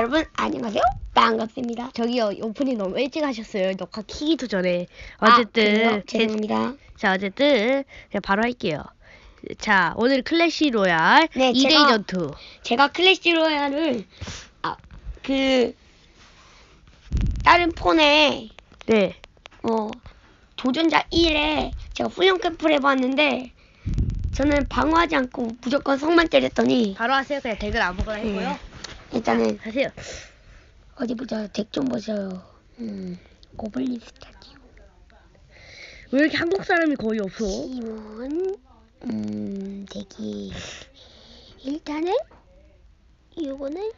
여러분 안녕하세요. 반갑습니다. 저기요 오프닝 너무 일찍 하셨어요. 녹화 키기도 전에. 아, 어쨌든 아, 죄송합니다. 자 어쨌든 그냥 바로 할게요. 자 오늘 클래시 로얄 네, 2대2 제가, 전투. 제가 클래시 로얄을 아, 그 다른 폰에 네. 어, 도전자 1에 제가 훈련 캠프를 해봤는데 저는 방어하지 않고 무조건 성만 때렸더니 바로 하세요. 그냥 댓글 아무거나 했고요. 음. 네. 일단은 하세요. 어디 보자. 덱 좀 보세요. 음. 고블린 스타디오. 왜 이렇게 한국 사람이 거의 없어? 기본 음, 덱이 일단은 요거는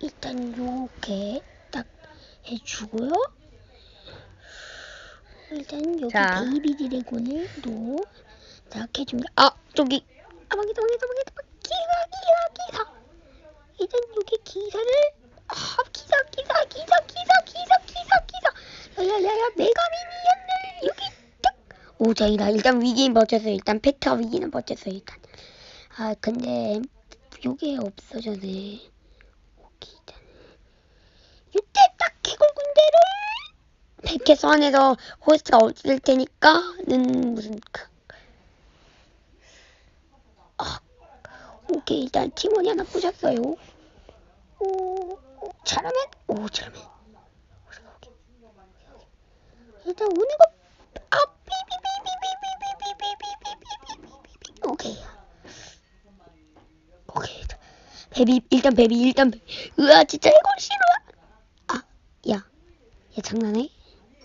일단 요렇게 딱 해주고요. 일단 여기 자. 베이비 드래곤을 또딱 해줍니다. 아 저기 아방기 도망기 도망기 도망기 기가 기가 기가 이젠 요게 기사를 아 기사 기사 기사 기사 기사 기사 기사. 야야야야 메가미니언을 여기 딱. 오자이라 일단 위기는 버텼어요. 일단 페타 위기는 버텼어요 일단. 아 근데 요게 없어졌네. 이때 딱 해골 군대를 백해서 안에서 호스트가 없을 테니까는 무슨 그, 아, 오케이 일단 팀원이 하나 부셨어요. 오, 잘하면 오 잘하면 일단 오는 거 아, 비비비비비비비비비비비비비비 오케이 오케이 베비 일단 베비 일단 으아 진짜 이걸 싫어 아야야 장난해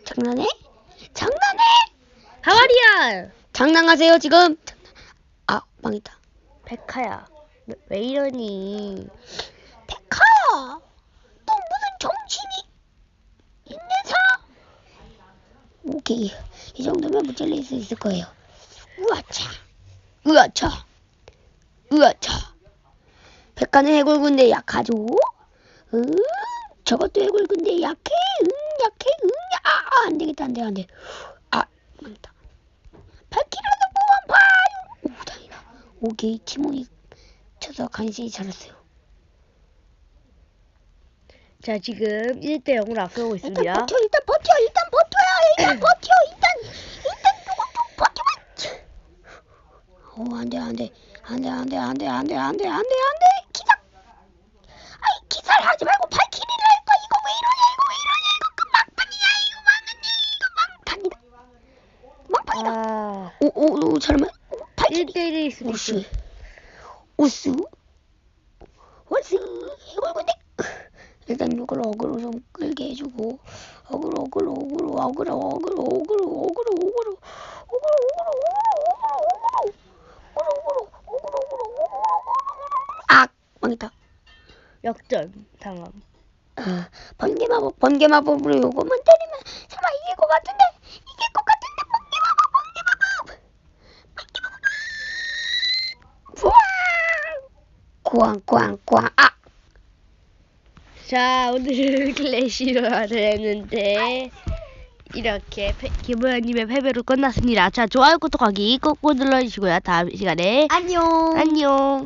장난해 장난해 하와리야 장난하세요 지금 장난... 아 망했다 백화야 왜 이러니 너 무슨 정신이 있는 사람? 오케이, 이 정도면 무찔릴 수 있을 거예요. 우아차, 우아차, 우아차. 백화는 해골군데 약하죠? 응, 저것도 해골군데 약해, 응, 약해, 응, 아, 아, 안 되겠다, 안 돼, 안 돼. 아, 망했다. 발키라도 뽑아봐요. 오, 다행이다. 오케이, 티몬이 쳐서 간신히 잘했어요. 자, 지금 1대 0으로 앞서고 일단 있습니다. 버텨 일단 버텨 일단 버텨야 일단 버텨 일단 일단 조금 좀 버텨봐. 어 안돼 안돼. 안돼 안돼 안돼 안돼 안돼 안돼 안돼. 기사 아이 기사를 하지 말고 발키리를 할거 이거 왜 이러냐 이거 왜 이러냐. 이거 그 막판이야 이거 막판이다. 막판이다. 아, 오오오 잠깐만. 오, 발키리. 1대 1일 수도 오스 있어. 오스 오스 해골군대 일단 이걸 어그로 좀 끌게 해주고 어그로 어그로 어그로 어그로 어그로 어그로 어그로 어그로 어그로 아 망했다 역전 당함. 아, 번개 마법 번개 마법으로 요거만 때리면 설마 이길 것 같은데 이길 것 같은데 번개 마법 번개 마법 번개 마법 우와 꽝꽝꽝 아 자, 오늘은 클래시로를 했는데 이렇게 패- 김호연님의 패배로 끝났습니다. 자, 좋아요, 구독하기 꾹꾹 눌러주시고요. 다음 시간에 안녕 안녕.